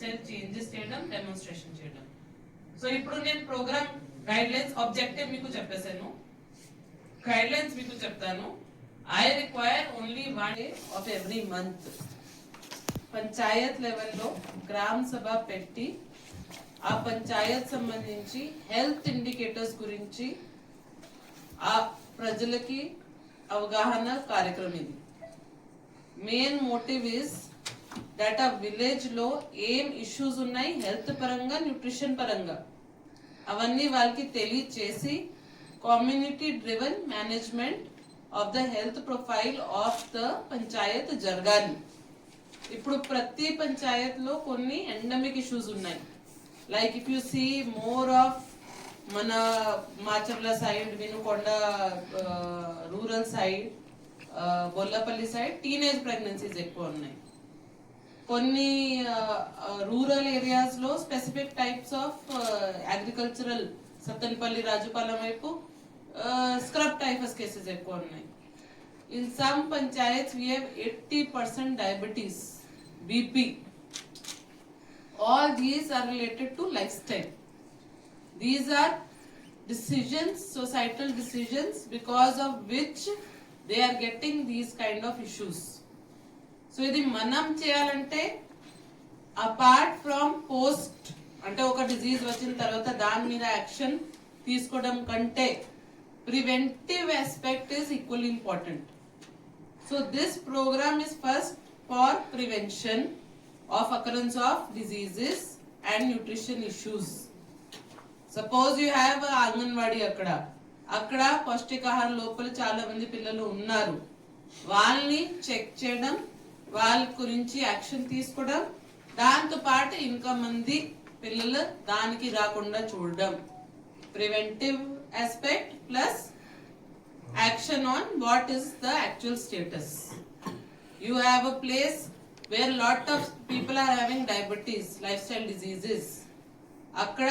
Style changes చేయడం demonstration చేయడం. So ఇప్పుడు నేను ప్రోగ్రామ్ గైడ్ లైన్స్ ఆబ్జెక్టివ్ మీకు చెప్పేశాను. గైడ్ లైన్స్ మీకు చెప్తాను. I require only one day of every month panchayat లెవెల్లో గ్రామ సభ పెట్టి ఆ పంచాయత్ సంబంధించి హెల్త్ ఇండికేటర్స్ గురించి ఆ ప్రజలకి అవగాహన కార్యక్రమం ఇది. మెయిన్ మోటివ్ ఇస్ దట్ ఆ విలేజ్లో ఏం ఇష్యూస్ ఉన్నాయి హెల్త్ పరంగా న్యూట్రిషన్ పరంగా? అవన్నీ వాళ్ళకి తెలియచేసి community driven management of the health profile of the panchayat జరగాలి. ఇప్పుడు ప్రతి పంచాయత్లో కొన్ని ఎండమిక్ ఇష్యూస్ ఉన్నాయి. Like if you see more of మన Macherla side Vinukonda rural side Bollapalli side teenage pregnancies ఎక్కువ ఉన్నాయి. కొన్ని రూరల్ ఏరియాస్ లో specific types of agricultural Sattenapalli Rajupalem వైపు స్క్రబ్ టైఫస్ కేసెస్ ఎక్కువ ఉన్నాయి in some panchayats we have eighty percent diabetes BP all these are related to lifestyle these are decisions societal decisions because of which they are getting these kind of issues So ఇది మనం చేయాలంటే apart from post అంటే ఒక disease వచ్చిన తర్వాత దాని మీద action తీసుకోవడం కంటే preventive aspect is equal important so this programme is first for prevention of occurrence of diseases and nutrition issues suppose you have anganwadi అక్కడ. అక్కడ పౌష్టికాహార లోపల చాలా మంది పిల్లలు ఉన్నారు. వాళ్ళని చెక్ చేయడం వాళ్ళ గురించి యాక్షన్ తీసుకోవడం దాంతో పాటు ఇంకా మంది పిల్లలు దానికి రాకుండా చూడడం. Preventive aspect plus action on what is the actual status. You have a place where lot of people are having diabetes lifestyle diseases అక్కడ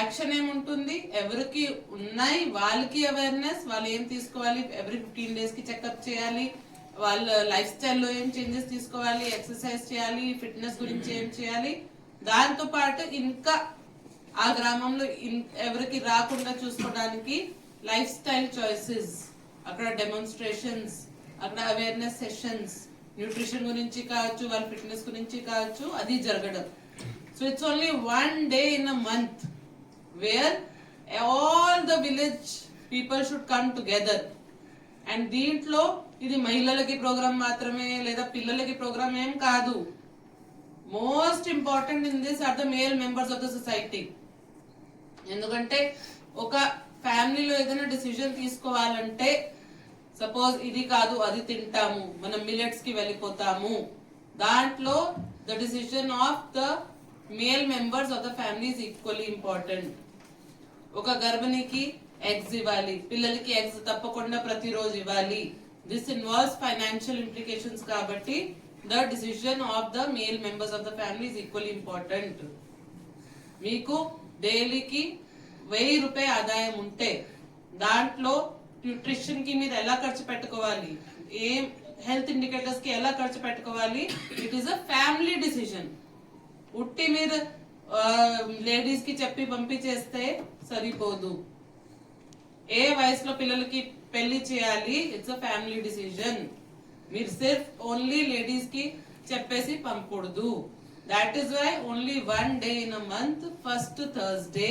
యాక్షన్ ఏముంటుంది? ఎవరికి ఉన్నాయి వాళ్ళకి అవేర్నెస్ వాళ్ళు ఏం తీసుకోవాలి? ఎవ్రీ ఫిఫ్టీన్ డేస్కి చెకప్ చేయాలి. వాళ్ళ లైఫ్ స్టైల్లో ఏం చేంజెస్ తీసుకోవాలి ఎక్సర్సైజ్ చేయాలి ఫిట్నెస్ గురించి ఏం చేయాలి దాంతో పాటు ఇంకా ఆ గ్రామంలో ఎవరికి రాకుండా చూసుకోవడానికి లైఫ్ స్టైల్ చాయిసెస్ అక్కడ డెమోన్స్ట్రేషన్స్ అక్కడ అవేర్నెస్ సెషన్స్ న్యూట్రిషన్ గురించి కావచ్చు వాళ్ళ ఫిట్నెస్ గురించి కావచ్చు అది జరగడం. So it's only one day in a month where all the village people should come together. And దీంట్లో ఇది మహిళలకి ప్రోగ్రామ్ మాత్రమే లేదా పిల్లలకి ప్రోగ్రామ్ ఏం కాదు. Most important in this are the male members of the society ఎందుకంటే ఒక ఫ్యామిలీలో ఏదైనా డిసిజన్ తీసుకోవాలంటే సపోజ్ ఇది కాదు అది తింటాము మనం మిలెట్స్కి వెళ్ళిపోతాము. దాంట్లో the decision of the male members of the family equally important ఒక గర్భిణికి ఎగ్స్ ఇవ్వాలి. పిల్లలకి ఎగ్స్ తప్పకుండా ప్రతిరోజు ఇవ్వాలి. దిస్ ఇన్వాల్వ్స్ ఫైనాన్షియల్ ఇంప్లికేషన్స్ కాబట్టి the decision of the male members of the family is equally important మీకు డైలీకి వెయ్యి రూపాయ ఆదాయం ఉంటే దాంట్లో న్యూట్రిషన్కి మీరు ఎలా ఖర్చు పెట్టుకోవాలి? ఏం హెల్త్ ఇండికేటర్స్కి ఎలా ఖర్చు పెట్టుకోవాలి? It is a family decision ఉట్టి మీరు లేడీస్కి చెప్పి పంపించేస్తే సరిపోదు. ఏ వయసులో పిల్లలకి పెళ్ళి చేయాలి? ఇట్స్ అ ఫ్యామిలీ డిసిజన్ మీరు సిర్ఫ్ ఓన్లీ లేడీస్కి చెప్పేసి పంపకూడదు. That is why only one day in a month first Thursday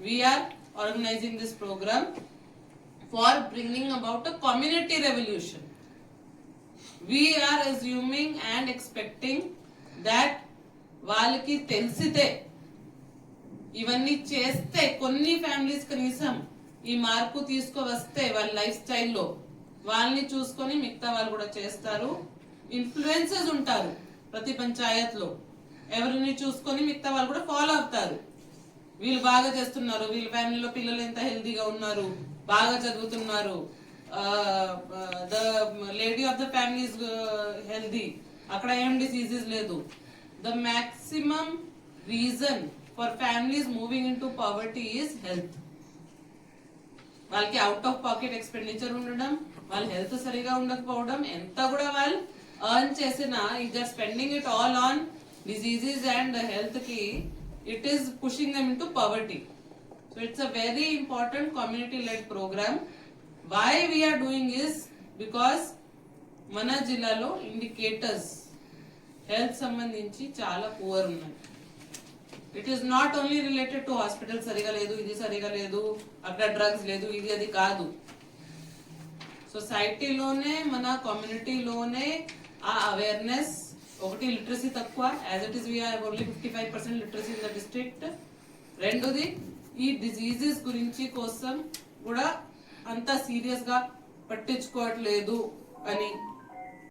we are organising this programme for bringing about a community revolution we are assuming and expecting that వాళ్ళకి తెలిసితే ఇవన్నీ చేస్తే కొన్ని families కనీసం ఈ మార్పు తీసుకువస్తే వాళ్ళ లైఫ్ స్టైల్లో వాళ్ళని చూసుకొని మిగతా వాళ్ళు కూడా చేస్తారు. ఇన్ఫ్లుయెన్సెస్ ఉంటారు ప్రతి పంచాయత్లో. ఎవరిని చూసుకొని మిగతా వాళ్ళు కూడా ఫాలో అవుతారు. వీళ్ళు బాగా చేస్తున్నారు. వీళ్ళ ఫ్యామిలీలో పిల్లలు ఎంత హెల్తీగా ఉన్నారు బాగా చదువుతున్నారు. The lady of the family is healthy. అక్కడ ఏం డిసీజెస్ లేదు. The maximum reason for families moving into poverty is health. వాళ్ళకి అవుట్ ఆఫ్ పాకెట్ ఎక్స్పెండిచర్ ఉండడం వాళ్ళ హెల్త్ సరిగా ఉండకపోవడం ఎంత కూడా వాళ్ళు అర్న్ చేసిన it spending it all on diseases and హెల్త్కి it is pushing them to poverty so it's a very important community led programme why we are doing is because మన జిల్లాలో ఇండికేటర్స్ హెల్త్ సంబంధించి చాలా పువర్ ఉన్నాయి. It is not only related to hospital సరిగా లేదు ఇది సరిగా లేదు అక్కడ డ్రగ్స్ లేదు ఇది అది కాదు. సొసైటీలోనే మన కమ్యూనిటీలోనే ఆ అవేర్నెస్ ఒకటి లిటరసీ తక్కువ. As it is we are only fifty five percent literacy in the district రెండోది ఈ డిజీజెస్ గురించి కోసం కూడా అంత సీరియస్గా పట్టించుకోవట్లేదు అని.